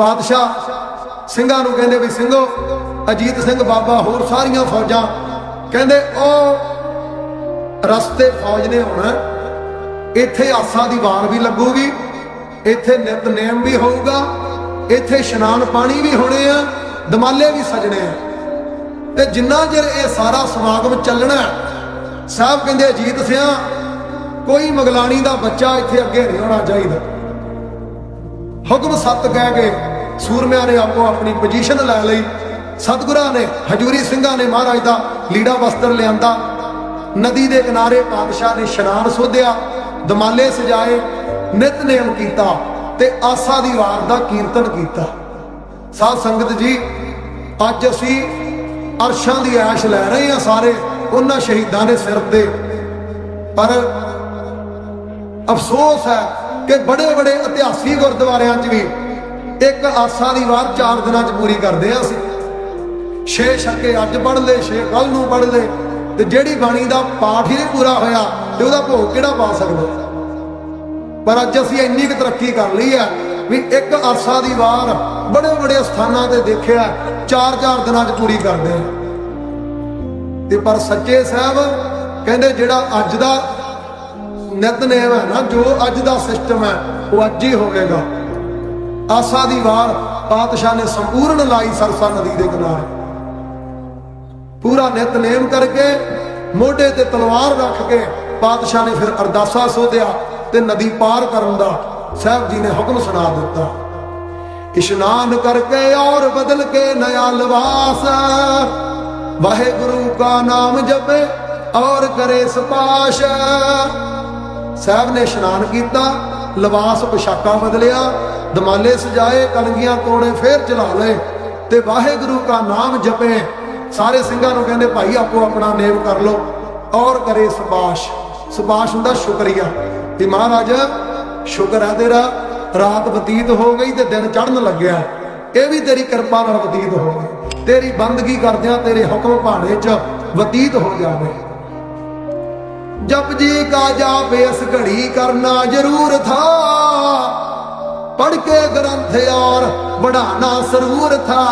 ਪਾਤਸ਼ਾਹ ਸਿੰਘਾਂ ਨੂੰ ਕਹਿੰਦੇ ਵੀ ਸਿੰਘੋ, ਅਜੀਤ ਸਿੰਘ ਬਾਬਾ ਹੋਰ ਸਾਰੀਆਂ ਫੌਜਾਂ ਕਹਿੰਦੇ, ਉਹ ਰਸਤੇ ਫੌਜ ਨੇ ਹੋਣਾ ਇੱਥੇ ਆਸਾਂ ਦੀ ਵਾਰ ਵੀ ਲੱਗੂਗੀ, ਇੱਥੇ ਨਿਤਨੇਮ ਵੀ ਹੋਊਗਾ, ਇੱਥੇ ਇਸ਼ਨਾਨ ਪਾਣੀ ਵੀ ਹੋਣੇ ਆ, ਦਮਾਲੇ ਵੀ ਸਜਣੇ ਆ। ਤੇ ਜਿੰਨਾ ਚਿਰ ਇਹ ਸਾਰਾ ਸਮਾਗਮ ਚੱਲਣਾ ਸਾਹਿਬ ਕਹਿੰਦੇ ਅਜੀਤ ਸਿਆ, ਕੋਈ ਮਗਲਾਣੀ ਦਾ ਬੱਚਾ ਇੱਥੇ ਅੱਗੇ ਨਹੀਂ ਹੋਣਾ ਚਾਹੀਦਾ। ਹੁਕਮ ਸੱਤ ਕਹਿ ਕੇ ਸੂਰਮਿਆਂ ਨੇ ਆਪੋ ਆਪਣੀ ਪੋਜੀਸ਼ਨ ਲੈ ਲਈ। ਸਤਿਗੁਰਾਂ ਨੇ, ਹਜੂਰੀ ਸਿੰਘਾਂ ਨੇ ਮਹਾਰਾਜ ਦਾ ਲੀੜਾ ਵਸਤਰ ਲਿਆਂਦਾ। ਨਦੀ ਦੇ ਕਿਨਾਰੇ ਪਾਤਸ਼ਾਹ ਨੇ ਇਸ਼ਨਾਨ ਸੋਧਿਆ, ਦਮਾਲੇ ਸਜਾਏ, ਨਿਤਨੇਮ ਕੀਤਾ ਤੇ ਆਸਾ ਦੀ ਵਾਰ ਦਾ ਕੀਰਤਨ ਕੀਤਾ। ਸਾਧ ਸੰਗਤ ਜੀ, ਅੱਜ ਅਸੀਂ ਅਰਸ਼ਾਂ ਦੀ ਐਸ਼ ਲੈ ਰਹੇ ਹਾਂ ਸਾਰੇ, ਉਹਨਾਂ ਸ਼ਹੀਦਾਂ ਦੇ ਸਿਰ ਤੇ। ਪਰ ਅਫਸੋਸ ਹੈ ਕਿ ਬੜੇ ਬੜੇ ਇਤਿਹਾਸਿਕ ਗੁਰਦੁਆਰਿਆਂ 'ਚ ਵੀ ਇੱਕ ਆਸਾ ਦੀ ਵਾਰ ਚਾਰ ਦਿਨਾਂ 'ਚ ਪੂਰੀ ਕਰਦੇ ਆ ਅਸੀਂ। ਛੇ ਛੱਕੇ ਅੱਜ ਪੜ ਲੈ ਛੇ ਕੱਲ ਨੂੰ ਪੜ ਲੈ ਤੇ ਜਿਹੜੀ ਬਾਣੀ ਦਾ ਪਾਠ ਹੀ ਨਹੀਂ ਪੂਰਾ ਹੋਇਆ ਤੇ ਉਹਦਾ ਭੋਗ ਕਿਹੜਾ ਪਾ ਸਕਦਾ? ਪਰ ਅੱਜ ਅਸੀਂ ਇੰਨੀ ਕੁ ਤਰੱਕੀ ਕਰ ਲਈ ਹੈ ਵੀ ਇੱਕ ਆਸਾ ਦੀ ਵਾਰ ਬੜੇ ਬੜੇ ਸਥਾਨਾਂ ਤੇ ਦੇਖਿਆ 4-4 ਦਿਨਾਂ 'ਚ ਪੂਰੀ ਕਰਦੇ ਆ ਤੇ ਪਰ ਸੱਚੇ ਸਾਹਿਬ ਕਹਿੰਦੇ ਜਿਹੜਾ ਅੱਜ ਦਾ ਨਿਤਨੇਮ ਹੈ ਨਾ, ਜੋ ਅੱਜ ਦਾ ਸਿਸਟਮ ਹੈ, ਉਹ ਅੱਜ ਹੀ ਹੋਵੇਗਾ। ਆਸਾ ਦੀ ਵਾਰ ਪਾਤਸ਼ਾਹ ਨੇ ਸੰਪੂਰਨ ਲਾਈ ਸਰਸਾ ਨਦੀ ਦੇ ਕਿਨਾਰੇ। ਪੂਰਾ ਨਿਤਨੇਮ ਕਰਕੇ ਮੋਢੇ ਤੇ ਤਲਵਾਰ ਰੱਖ ਕੇ ਪਾਤਸ਼ਾਹ ਨੇ ਫਿਰ ਅਰਦਾਸਾ ਸੋਧਿਆ ਤੇ ਨਦੀ ਪਾਰ ਕਰਨ ਦਾ ਸਾਹਿਬ ਜੀ ਨੇ ਹੁਕਮ ਸੁਣਾ ਦਿੱਤਾ। ਇਸ਼ਨਾਨ ਕਰਕੇ ਔਰ ਬਦਲ ਕੇ ਨया ਲਿਬਾਸ ਵਾਹਿਗੁਰੂ ਕਾ ਨਾਮ ਜਪੇ ਔਰ ਕਰੇ ਸਪਾਸ਼। ਸਾਹਿਬ ਨੇ ਇਸ਼ਨਾਨ ਕੀਤਾ, ਲਿਬਾਸ ਪੋਸ਼ਾਕਾਂ ਬਦਲਿਆ, ਦਮਾਲੇ ਸਜਾਏ, ਕਲਗੀਆਂ ਤੋੜੇ, ਫੇਰ ਚਲਾ ਲਏ ਤੇ ਵਾਹਿਗੁਰੂ ਕਾ ਨਾਮ ਜਪੇ। ਸਾਰੇ ਸਿੰਘਾਂ ਨੂੰ ਕਹਿੰਦੇ, ਭਾਈ, ਆਪੋ ਆਪਣਾ ਨੇਮ ਕਰ ਲਓ ਔਰ ਕਰੇ ਸਪਾਸ਼ ਸਪਾਸ਼ ਹੁੰਦਾ ਸ਼ੁਕਰੀਆ ਤੇ ਮਹਾਰਾਜ, ਸ਼ੁਕਰ ਹੈ ਤੇਰਾ, ਰਾਤ ਬਤੀਤ ਹੋ ਗਈ ਤੇ ਦਿਨ ਚੜ੍ਹਨ ਲੱਗਿਆ। ਇਹ ਵੀ ਤੇਰੀ ਕਿਰਪਾ ਨਾਲ ਬਤੀਤ ਹੋ ਗਈ। ਤੇਰੀ ਬੰਦਗੀ ਕਰਦਿਆਂ ਤੇਰੇ ਹੁਕਮ ਭਾਣੇ 'ਚ ਬਤੀਤ ਹੋ ਜਾਵੇ। ਜਪ ਜੀ ਕਾ ਜਾਪ ਇਸ ਘੜੀ ਕਰਨਾ ਜ਼ਰੂਰ ਥਾ। ਪੜ ਕੇ ਗ੍ਰੰਥ ਔਰ ਬੜਾਣਾ ਸਰੂਰ ਥਾ।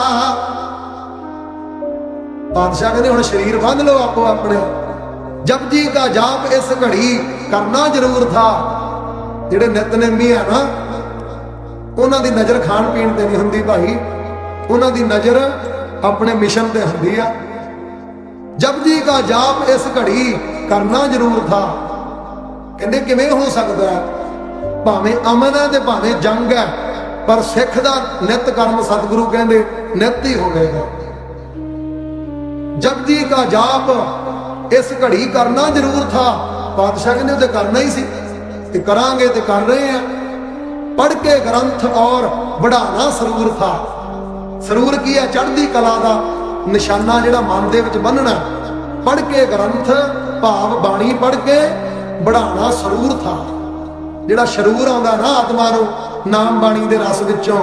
ਬਾਦਸ਼ਾਹ ਕਹਿੰਦੇ, ਹੁਣ ਸ਼ਰੀਰ ਬੰਨ ਲਓ ਆਪੋ ਆਪਣੇ ਜਪ ਜੀ ਕਾ ਜਾਪ ਇਸ ਘੜੀ ਕਰਨਾ ਜ਼ਰੂਰ ਥਾ। ਜਿਹੜੇ ਨਿਤਨੇਮੀ ਆ ਨਾ, ਉਹਨਾਂ ਦੀ ਨਜ਼ਰ ਖਾਣ ਪੀਣ ਤੇ ਨਹੀਂ ਹੁੰਦੀ ਭਾਈ। ਉਹਨਾਂ ਦੀ ਨਜ਼ਰ ਆਪਣੇ ਮਿਸ਼ਨ ਤੇ ਹੁੰਦੀ ਆ। ਜਪਜੀ ਕਾ ਜਾਪ ਇਸ ਘੜੀ ਕਰਨਾ ਜ਼ਰੂਰ ਥਾ। ਕਹਿੰਦੇ ਕਿਵੇਂ ਹੋ ਸਕਦਾ ਭਾਵੇਂ ਅਮਨ ਹੈ ਤੇ ਭਾਵੇਂ ਜੰਗ ਹੈ, ਪਰ ਸਿੱਖ ਦਾ ਨਿਤ ਕਰਮ ਸਤਿਗੁਰੂ ਕਹਿੰਦੇ ਨਿਤ ਹੀ ਹੋਵੇਗਾ। ਜਪਜੀ ਕਾ ਜਾਪ, ਇਸ ਘੜੀ ਕਰਨਾ ਜ਼ਰੂਰ ਥਾ। ਪਾਤਸ਼ਾਹ ਕਹਿੰਦੇ ਉਹ ਤੇ ਕਰਨਾ ਹੀ ਸੀ ਤੇ ਕਰਾਂਗੇ ਤੇ ਕਰ ਰਹੇ ਆ ਪੜ ਕੇ ਗ੍ਰੰਥ ਔਰ ਵਡਾਣਾ ਸਰੂਰ ਥਾ। ਸਰੂਰ ਕੀ ਹੈ? ਚੜ੍ਹਦੀ ਕਲਾ ਦਾ ਨਿਸ਼ਾਨਾ ਜਿਹੜਾ ਮਨ ਦੇ ਵਿੱਚ ਬੰਨਣਾ ਪੜ ਕੇ ਗ੍ਰੰਥ ਭਾਵ ਬਾਣੀ ਪੜ ਕੇ ਬੜਾਣਾ ਸਰੂਰ ਥਾ। ਜਿਹੜਾ ਸਰੂਰ ਆਉਂਦਾ ਨਾ ਆਤਮਾ ਨੂੰ, ਨਾਮ ਬਾਣੀ ਦੇ ਰਸ ਵਿੱਚੋਂ,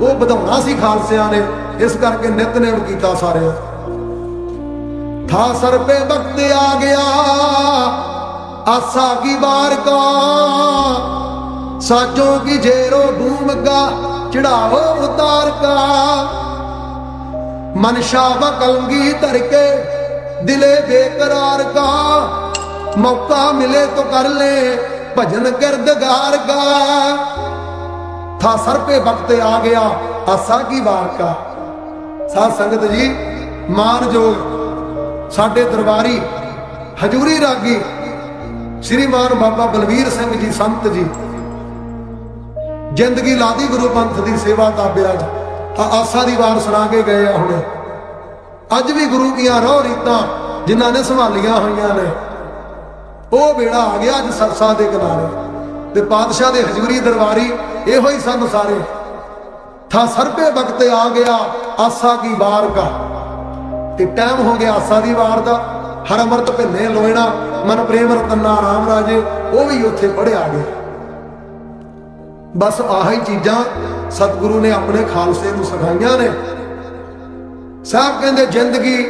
ਉਹ ਵਧਾਉਣਾ ਸੀ ਖਾਲਸਿਆਂ ਨੇ। ਇਸ ਕਰਕੇ ਨਿਤਨੇਮ ਕੀਤਾ ਸਾਰਿਆਂ ਥਾ ਸਰ ਪੇ ਵਕਤ ਆ ਗਿਆ, ਆਸਾ ਕੀ ਬਾਰ ਕਾ, ਸਾਜੋਂ ਕੀ ਜੇਰੋ ਭੂਮ ਚੜਾਓ ਉਤਾਰ ਕਾ। ਮਨਸ਼ਾ ਵਾ ਕਲੰਗੀ ਧਰ ਕੇ ਦਿਲੇ ਬੇਕਰਾਰ ਕਾ ਮੌਕਾ ਮਿਲੇ ਤੋ ਕਰ ਲੈ ਭਜਨ ਗਿਰਦਗਾਰ ਕਾ ਥਾ ਸਰ ਪੇ ਵਕਤ ਆ ਗਿਆ, ਆਸਾ ਕੀ ਬਾਤ ਕਾ ਸਾਧ ਸੰਗਤ ਜੀ ਮਾਨਯੋਗ ਸਾਡੇ ਦਰਬਾਰੀ, ਹਜੂਰੀ ਰਾਗੀ, ਸ੍ਰੀਮਾਨ ਬਾਬਾ ਬਲਵੀਰ ਸਿੰਘ ਜੀ ਸੰਤ ਜੀ। ਜ਼ਿੰਦਗੀ ਲਾਦੀ ਗੁਰੂ ਪੰਥ ਦੀ ਸੇਵਾ ਦਾ ਬਿਆਜ ਆਸਾ ਦੀ ਵਾਰ ਸੁਣਾ ਕੇ ਗਏ ਆ ਹੁਣੇ। ਅੱਜ ਵੀ ਗੁਰੂ ਦੀਆਂ ਰੋਹ ਰੀਤਾਂ ਜਿਨ੍ਹਾਂ ਨੇ ਸੰਭਾਲੀਆਂ ਹੋਈਆਂ ਨੇ, ਉਹ ਵੇੜਾ ਆ ਗਿਆ ਅੱਜ ਸਰਸਾ ਦੇ ਕਿਨਾਰੇ। ਤੇ ਪਾਤਸ਼ਾਹ ਦੇ ਹਜੂਰੀ ਦਰਬਾਰੀ ਇਹੋ ਹੀ ਸਨ ਸਾਰੇ। ਥਾ ਸਰਪੇ ਵਕਤ ਆ ਗਿਆ ਆਸਾ ਕੀ ਵਾਰ ਕਾ। ਤੇ ਟਾਈਮ ਹੋ ਗਿਆ ਆਸਾ ਦੀ ਵਾਰ ਦਾ। ਹਰ ਅਮਰਤ ਭਿੰਨੇ ਲੋਇਣਾ, ਮਨ ਪ੍ਰੇਮ ਰਤਨਾ ਰਾਮ ਰਾਜੇ, ਉਹ ਵੀ ਉੱਥੇ ਪੜਿਆ ਗਏ ਬਸ ਆਹੀ ਚੀਜ਼ਾਂ ਸਤਿਗੁਰੂ ਨੇ ਆਪਣੇ ਖਾਲਸੇ ਨੂੰ ਸਿਖਾਈਆਂ ਨੇ। ਸਾਹਿਬ ਕਹਿੰਦੇ, ਜ਼ਿੰਦਗੀ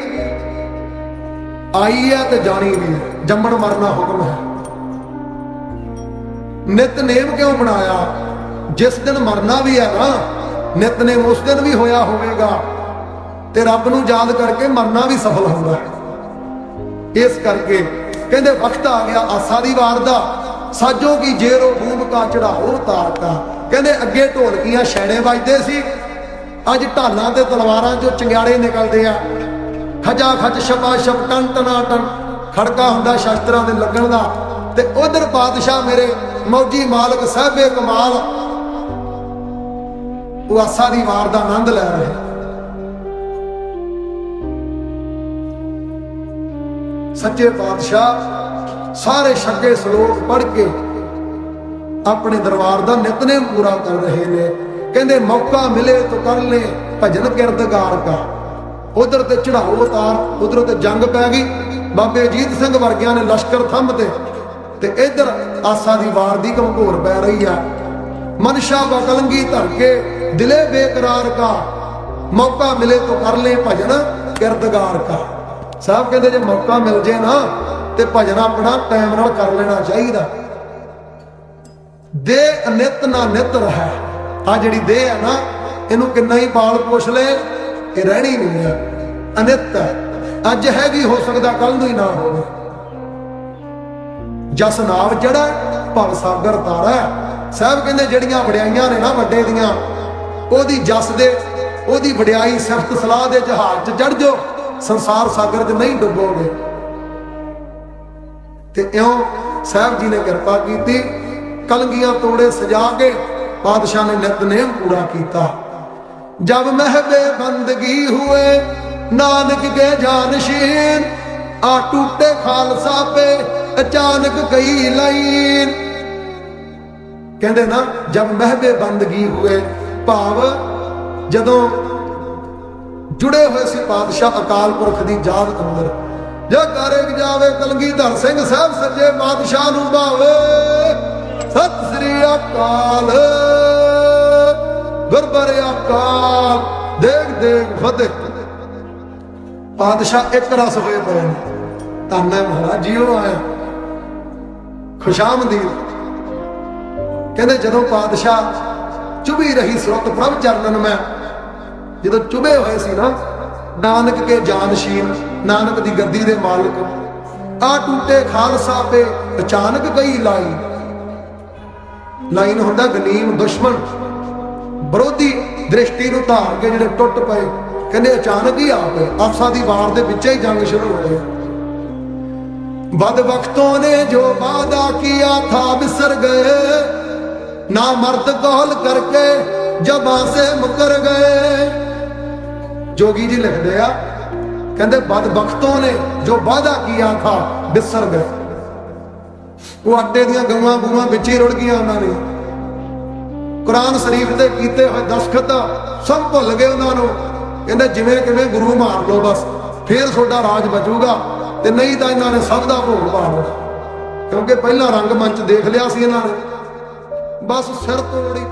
ਆਈ ਹੈ ਤੇ ਜਾਣੀ ਵੀ ਹੈ। ਜੰਮਣ ਮਰਨਾ ਹੁਕਮ ਹੈ। ਨਿਤਨੇਮ ਕਿਉਂ ਬਣਾਇਆ ਜਿਸ ਦਿਨ ਮਰਨਾ ਵੀ ਹੈ ਨਾ, ਨਿਤਨੇਮ ਉਸ ਦਿਨ ਵੀ ਹੋਇਆ ਹੋਵੇਗਾ ਤੇ ਰੱਬ ਨੂੰ ਯਾਦ ਕਰਕੇ ਮਰਨਾ ਵੀ ਸਫਲ ਹੁੰਦਾ ਹੈ। ਇਸ ਕਰਕੇ ਕਹਿੰਦੇ, ਵਕਤ ਆ ਗਿਆ ਆਸਾ ਦੀ ਵਾਰ ਦਾ। ਸਾਜੋ ਕੀ ਜੇਰੋ ਭੂਮਿਕਾ ਚੜਾਓ ਤਾਰਤਾ। ਕਹਿੰਦੇ, ਅੱਗੇ ਢੋਲਕੀਆਂ, ਛੈਣੇ ਵੱਜਦੇ ਸੀ। ਅੱਜ ਢਾਲਾਂ ਤੇ ਤਲਵਾਰਾਂ ਚੋਂ ਚੰਗਿਆੜੇ ਨਿਕਲਦੇ ਆ। ਖਜਾ ਖਜ, ਛਪਾ ਛਪ, ਟਨ ਟਨਾ ਟਨ, ਖੜਕਾ ਹੁੰਦਾ ਸ਼ਸਤਰਾਂ ਦੇ ਲੱਗਣ ਦਾ। ਤੇ ਉਧਰ ਬਾਦਸ਼ਾਹ ਮੇਰੇ ਮੌਜੀ ਮਾਲਕ ਸਾਹਿਬੇ ਕਮਾਲ ਉਹ ਆਸਾ ਦੀ ਵਾਰ ਦਾ ਆਨੰਦ ਲੈ ਰਹੇ। ਸੱਚੇ ਪਾਤਸ਼ਾਹ ਸਾਰੇ ਛੱਗੇ ਸ਼ਲੋਕ ਪੜ੍ਹ ਕੇ ਆਪਣੇ ਦਰਬਾਰ ਦਾ ਨਿਤਨੇਮ ਪੂਰਾ ਕਰ ਰਹੇ ਨੇ। ਕਹਿੰਦੇ ਮੌਕਾ ਮਿਲੇ ਤਾਂ ਕਰ ਲੈ, ਭਜਨ ਕਿਰਦਗਾਰ ਕਾ। ਉਧਰ ਤੇ ਚੜਾਓ ਉਤਾਰ, ਉਧਰ ਤੇ ਜੰਗ ਪੈ ਗਈ। ਬਾਬੇ ਅਜੀਤ ਸਿੰਘ ਵਰਗਿਆਂ ਨੇ ਲਸ਼ਕਰ ਥੰਮ ਤੇ। ਤੇ ਇਧਰ ਆਸਾ ਦੀ ਵਾਰ ਦੀ ਘਮਕੋਰ ਪੈ ਰਹੀ ਆ। ਮਨਸ਼ਾ ਬਕਲੰਗੀ ਧਰ ਕੇ, ਦਿਲੇ ਬੇਕਰਾਰ ਕਾ। ਮੌਕਾ ਮਿਲੇ ਤਾਂ ਕਰ ਲੈ ਭਜਨ ਕਿਰਦਗਾਰ ਕਾ। ਸਾਹਿਬ ਕਹਿੰਦੇ ਜੇ ਮੌਕਾ ਮਿਲ ਜੇ ਨਾ, ਤੇ ਭਜਨ ਆਪਣਾ ਟਾਈਮ ਨਾਲ ਕਰ ਲੈਣਾ ਚਾਹੀਦਾ। ਦੇ ਅਨਿਤ ਨਾ ਨਿਤ ਰਹਿ। ਆ ਜਿਹੜੀ ਦੇਹ ਹੈ ਨਾ, ਇਹਨੂੰ ਕਿੰਨਾ ਹੀ ਪਾਲ ਪੋਸ਼ ਲੈ, ਇਹ ਰਹਿਣੀ ਨਹੀਂ ਹੈ ਅਨਿਤ ਹੈ ਅੱਜ ਹੋ ਸਕਦਾ ਕੱਲ ਨੂੰ ਹੀ ਨਾ ਹੋਵੇ। ਜਸ ਨਾਮ ਜੜਾ ਭਵ ਸਾਗਰ ਤਾਰਾ। ਸਾਹਿਬ ਕਹਿੰਦੇ ਜਿਹੜੀਆਂ ਵਡਿਆਈਆਂ ਨੇ ਨਾ ਵੱਡੇ ਦੀਆਂ, ਉਹਦੀ ਜਸ ਦੇ, ਉਹਦੀ ਵਡਿਆਈ ਸਿਫਤ ਸਲਾਹ ਦੇ ਜਹਾਜ਼ 'ਚ ਚੜ ਜਾਓ, ਸੰਸਾਰ ਸਾਗਰ 'ਚ ਨਹੀਂ ਡੁੱਬੋਗੇ। ਤੇ ਇਉਂ ਸਾਹਿਬ ਜੀ ਨੇ ਕਿਰਪਾ ਕੀਤੀ, ਕਲਗੀਆਂ ਤੋੜੇ ਸਜਾ ਕੇ ਪਾਤਸ਼ਾਹ ਨੇ ਨਿਤਨੇਮ ਪੂਰਾ ਕੀਤਾ। ਜਬ ਮਹਿਬੇ ਬੰਦਗੀ ਹੁਏ, ਨਾਨਕ ਕੇ ਜਾਨਸ਼ੀਨ ਆ ਟੂਟੇ ਖਾਲਸਾ ਪੇ ਅਚਾਨਕ ਗਈ ਲਾਈਨ। ਕਹਿੰਦੇ ਨਾ, ਜਬ ਮਹਿਬੇ ਬੰਦਗੀ ਹੁਏ, ਭਾਵ ਜਦੋਂ ਜੁੜੇ ਹੋਏ ਸੀ ਪਾਤਸ਼ਾਹ ਅਕਾਲ ਪੁਰਖ ਦੀ ਯਾਦ ਅੰਦਰ, ਜੇ ਕਰੇਕ ਜਾਵੇ ਕਲਗੀਧਰ ਸਿੰਘ ਸਾਹਿਬ ਸੱਜੇ ਪਾਤਸ਼ਾਹ ਨੂੰ ਭਾਵੇ, ਸਤਿ ਸ੍ਰੀ ਅਕਾਲ। ਗੁਰਬਰ ਅਕਾਲ ਦੇਖ ਦੇਖ, ਫਤਿਹ। ਪਾਦਸ਼ਾਹ ਇੱਕ ਰਸ ਹੋਏ ਪਏ ਨੇ। ਧੰਨ ਹੈ ਮਹਾਰਾਜ, ਜੀਓ ਆਇਆ। ਖੁਸ਼ਾਮਦੀਦ ਕਹਿੰਦੇ ਜਦੋਂ ਪਾਦਸ਼ਾਹ ਚੁਭੀ ਰਹੀ ਸੁਰਤ ਪ੍ਰਭ ਚਰਨਨ ਮੈਂ ਜਦੋਂ ਚੁਭੇ ਹੋਏ ਸੀ ਨਾ, ਨਾਨਕ ਕੇ ਜਾਨਸ਼ੀਨ, ਨਾਨਕ ਦੀ ਗੱਦੀ ਦੇ ਮਾਲਕ, ਆ ਟੂਟੇ ਖਾਲਸਾ ਪੇ ਅਚਾਨਕ ਗਈ ਲਾਈ। ਲਾਈਨ ਹੁੰਦਾ ਗਨੀਮ ਦੁਸ਼ਮਣ। ਵਿਰੋਧੀ ਦ੍ਰਿਸ਼ਟੀ ਨੂੰ ਧਾਰ ਕੇ ਜਿਹੜੇ ਟੁੱਟ ਪਏ, ਕਹਿੰਦੇ ਅਚਾਨਕ ਹੀ ਆ ਪਏ। ਆਸਾ ਦੀ ਵਾਰ ਦੇ ਵਿੱਚ ਹੀ ਜੰਗ ਸ਼ੁਰੂ ਹੋ ਗਈ। ਬਦ ਵਕਤੋਂ ਨੇ ਜੋ ਵਾਦਾ ਕੀਆ, ਥਾ ਬਿਸਰ ਗਏ। ਨਾ ਮਰਦ ਕੌਲ ਕਰਕੇ ਜਬਾਂ ਸੇ ਮੁਕਰ ਗਏ। ਜੋਗੀ ਜੀ ਲਿਖਦੇ ਆ, ਕਹਿੰਦੇ ਬਦ ਵਕਤੋਂ ਨੇ ਜੋ ਵਾਦਾ ਕੀਆ, ਥਾ ਬਿਸਰ ਗਏ। ਉਹ ਆਟੇ ਦੀਆਂ ਗਊਆਂ ਗੂਆਂ ਵਿੱਚ ਹੀ ਰੁੜ ਗਈਆਂ ਉਹਨਾਂ ਨੇ। ਕੁਰਾਨ ਸ਼ਰੀਫ ਦੇ ਕੀਤੇ ਹੋਏ ਦਸਖਤ ਸਭ ਭੁੱਲ ਗਏ ਉਹਨਾਂ ਨੂੰ। ਕਹਿੰਦੇ ਜਿਵੇਂ ਕਿਵੇਂ ਗੁਰੂ ਮਾਰ ਲਓ ਬਸ, ਫੇਰ ਤੁਹਾਡਾ ਰਾਜ ਬਚੂਗਾ ਤੇ ਨਹੀਂ ਤਾਂ ਇਹਨਾਂ ਨੇ ਸਭ ਦਾ ਭੋਗ ਪਾਉਣਾ ਕਿਉਂਕਿ ਪਹਿਲਾਂ ਰੰਗ ਮੰਚ ਦੇਖ ਲਿਆ ਸੀ ਇਹਨਾਂ ਨੇ। ਬਸ ਸਿਰ ਤੋੜੀ